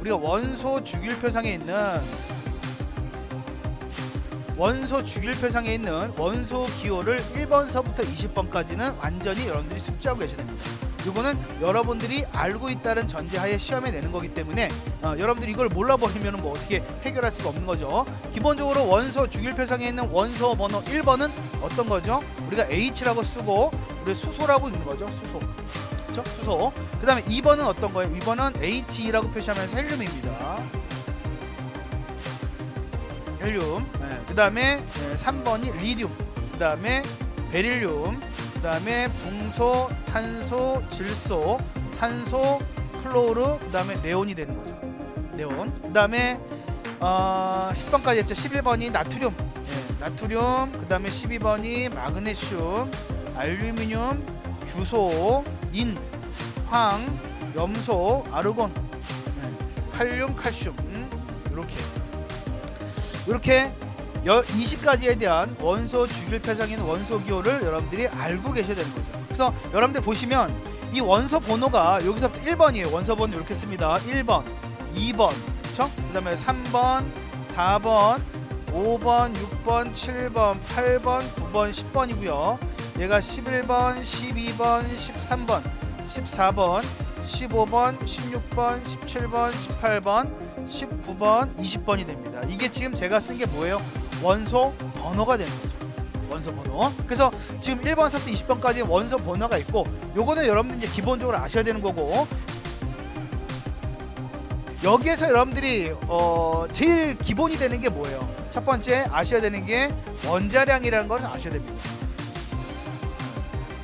우리가 원소 주기율표상에 있는 원소 주기율표상에 있는 원소 기호를 1번서부터 20번까지는 완전히 여러분들이 숙지하고 계셔야 됩니다. 이거는 여러분들이 알고 있다는 전제하에 시험에 내는 거기 때문에 어, 여러분들이 이걸 몰라버리면 뭐 어떻게 해결할 수가 없는 거죠. 기본적으로 원소 주기율표상에 있는 원소 번호 1번은 어떤 거죠? 우리가 H라고 쓰고 우리 수소라고 있는 거죠. 수소. 그렇죠? 수소. 그 다음에 2번은 어떤 거예요? 2번은 HE라고 표시하면서 헬륨입니다. 헬륨. 네. 그 다음에 네, 3번이 리듐. 그 다음에 베릴륨. 그 다음에 붕소, 탄소, 질소, 산소, 클로르, 그 다음에 네온이 되는 거죠. 네온. 그 다음에 어, 10번까지 했죠. 11번이 나트륨. 예, 나트륨. 그 다음에 12번이 마그네슘, 알루미늄, 규소, 인, 황, 염소, 아르곤, 예, 칼륨, 칼슘. 이렇게 이렇게 20가지에 대한 원소 주기율 표상인 원소 기호를 여러분들이 알고 계셔야 되는 거죠. 그래서 여러분들 보시면 이 원소 번호가 여기서부터 1번이에요. 원소 번호 이렇게 씁니다. 1번, 2번, 그렇죠? 그다음에 3번, 4번, 5번, 6번, 7번, 8번, 9번, 10번이고요. 얘가 11번, 12번, 13번, 14번, 15번, 16번, 17번, 18번, 19번, 20번이 됩니다. 이게 지금 제가 쓴 게 뭐예요? 원소 번호가 되는 거죠. 원소 번호. 그래서 지금 1번서부터 20번까지 원소 번호가 있고 요거는 여러분들 이제 기본적으로 아셔야 되는 거고 여기에서 여러분들이 어 제일 기본이 되는 게 뭐예요? 첫 번째 아셔야 되는 게 원자량이라는 걸 아셔야 됩니다.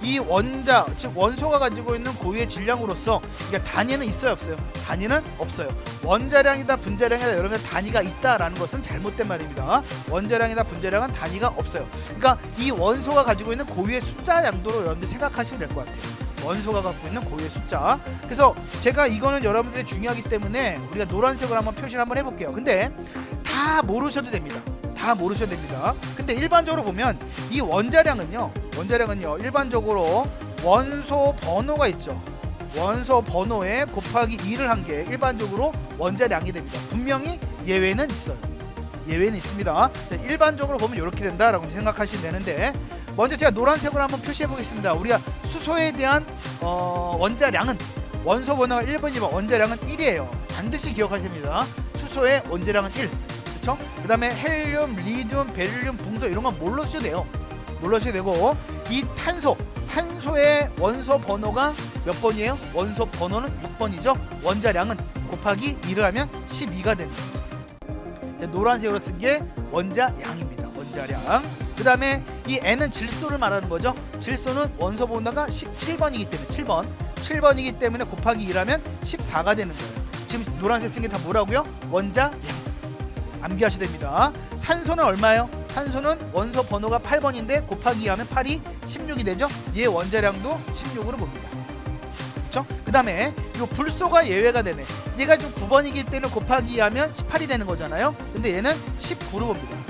이 원자 즉 원소가 가지고 있는 고유의 질량으로서 이게 단위는 있어요 없어요? 단위는 없어요. 원자량이다 분자량이다 여러분 단위가 있다라는 것은 잘못된 말입니다. 원자량이다 분자량은 단위가 없어요. 그러니까 이 원소가 가지고 있는 고유의 숫자 양도로 여러분들 생각하시면 될 것 같아요. 원소가 갖고 있는 고유의 숫자. 그래서 제가 이거는 여러분들이 중요하기 때문에 우리가 노란색으로 한번 표시를 한번 해볼게요. 근데 다 모르셔도 됩니다. 다 모르셔도 됩니다. 근데 일반적으로 보면 이 원자량은요. 원자량은요. 일반적으로 원소 번호가 있죠. 원소 번호에 곱하기 2를 한 게 일반적으로 원자량이 됩니다. 분명히 예외는 있어요. 예외는 있습니다. 자, 일반적으로 보면 이렇게 된다라고 생각하시면 되는데 먼저 제가 노란색으로 한번 표시해 보겠습니다. 우리가 수소에 대한 어, 원자량은 원소 번호가 1번이면 원자량은 1이에요. 반드시 기억하셔야 됩니다. 수소의 원자량은 1. 그렇죠? 그 다음에 헬륨, 리듐, 베릴륨, 붕소 이런 건 뭘로 쓰셔도 돼요. 쓰셔도 되고 이 탄소, 탄소의 원소 번호가 몇 번이에요? 원소 번호는 6번이죠. 원자량은 곱하기 2를 하면 12가 됩니다. 자, 노란색으로 쓴 게 원자량입니다. 원자량. 그 다음에 이 N은 질소를 말하는 거죠. 질소는 원소 번호가 17번이기 때문에 7번. 7번이기 때문에 곱하기 2라면 14가 되는 거예요. 지금 노란색 쓴 게 다 뭐라고요? 원자량. 암기하셔야 됩니다. 산소는 얼마예요? 산소는 원소 번호가 8번인데 곱하기 2하면 8이 16이 되죠. 얘 원자량도 16으로 봅니다. 그렇죠? 그 다음에 이 불소가 예외가 되네. 얘가 좀 9번이기 때문에 곱하기 2하면 18이 되는 거잖아요. 근데 얘는 19로 봅니다.